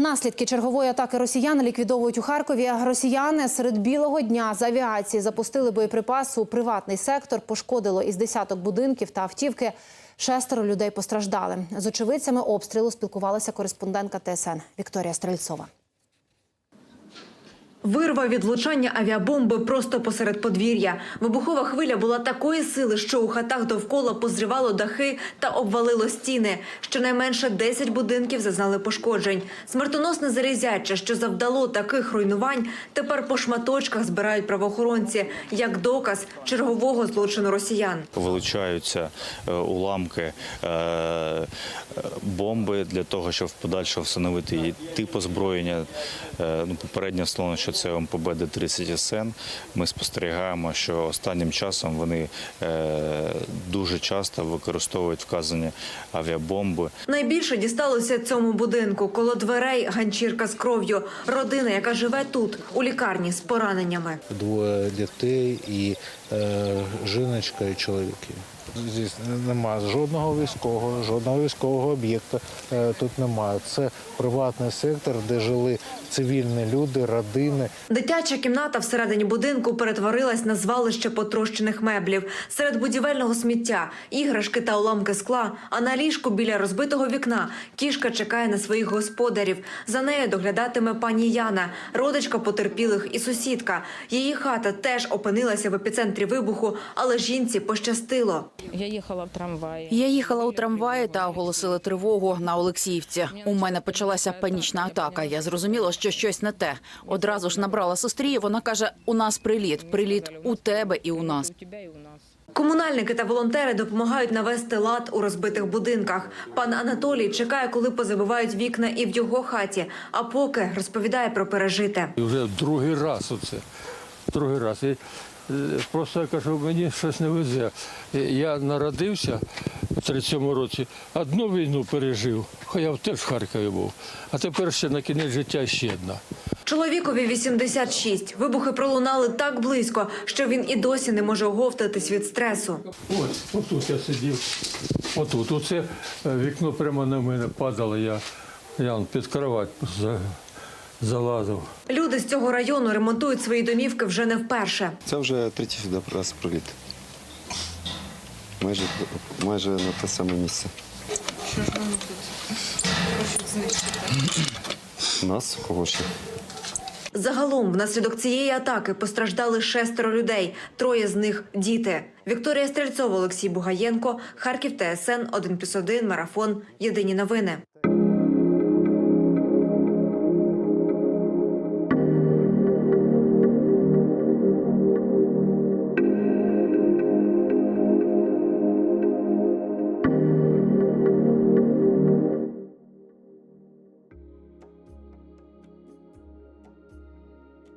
Наслідки чергової атаки росіян ліквідовують у Харкові. Росіяни серед білого дня з авіації запустили боєприпас у приватний сектор. Пошкодило із десяток будинків та автівки. Шестеро людей постраждали. З очевидцями обстрілу спілкувалася кореспондентка ТСН Вікторія Стрельцова. Вирва від влучання авіабомби просто посеред подвір'я. Вибухова хвиля була такої сили, що у хатах довкола позривало дахи та обвалило стіни. Щонайменше 10 будинків зазнали пошкоджень. Смертоносне залізяче, що завдало таких руйнувань, тепер по шматочках збирають правоохоронці як доказ чергового злочину росіян. Вилучаються е, уламки е, е, бомби для того, щоб в подальшому встановити її тип озброєння. Ну, попередньо встановлено, що це МПБ Д-30 СН. Ми спостерігаємо, що останнім часом вони е, дуже часто використовують вказані авіабомби. Найбільше дісталося цьому будинку. Коло дверей ганчірка з кров'ю. Родина, яка живе тут, у лікарні з пораненнями. двоє дітей і е, жіночка і чоловіки. Здесь немає жодного військового, жодного військового об'єкта е, тут немає. Це приватний сектор, де жили цивільні люди, родини. Дитяча кімната всередині будинку перетворилась на звалище потрощених меблів. Серед будівельного сміття, іграшки та уламки скла. А на ліжку біля розбитого вікна кішка чекає на своїх господарів. За нею доглядатиме пані Яна, родичка потерпілих і сусідка. Її хата теж опинилася в епіцентрі вибуху, але жінці пощастило. Я їхала в трамваї. Я їхала у трамваї та оголосили тривогу на Олексіївці. У мене почалася панічна атака. Я зрозуміла, що щось не те. Одразу ж набрала сестрі. Вона каже: у нас приліт, приліт у тебе і у нас. Комунальники та волонтери допомагають навести лад у розбитих будинках. Пан Анатолій чекає, коли позабивають вікна і в його хаті. А поки розповідає про пережите. І вже другий раз оце. Другий раз. І, е, просто я кажу, мені щось не везе. Е, Я народився у 37 році, одну війну пережив, хоча я теж в Харкові був. А тепер ще на кінець життя ще одна. Чоловікові 86. Вибухи пролунали так близько, що він і досі не може оговтатись від стресу. Ось, отут я сидів. Отут. Оце е, вікно прямо на мене падало, я, я під кровать залазив. Люди з цього району ремонтують свої домівки вже не вперше. Це вже третій раз проліт. Майже, майже на те саме місце. Що ж вони тут? Хочуть знищити? Нас кого ще? Загалом, внаслідок цієї атаки постраждали шестеро людей. Троє з них діти. Вікторія Стрельцова, Олексій Бугаєнко, Харків ТСН 1+,1, Марафон. Єдині новини.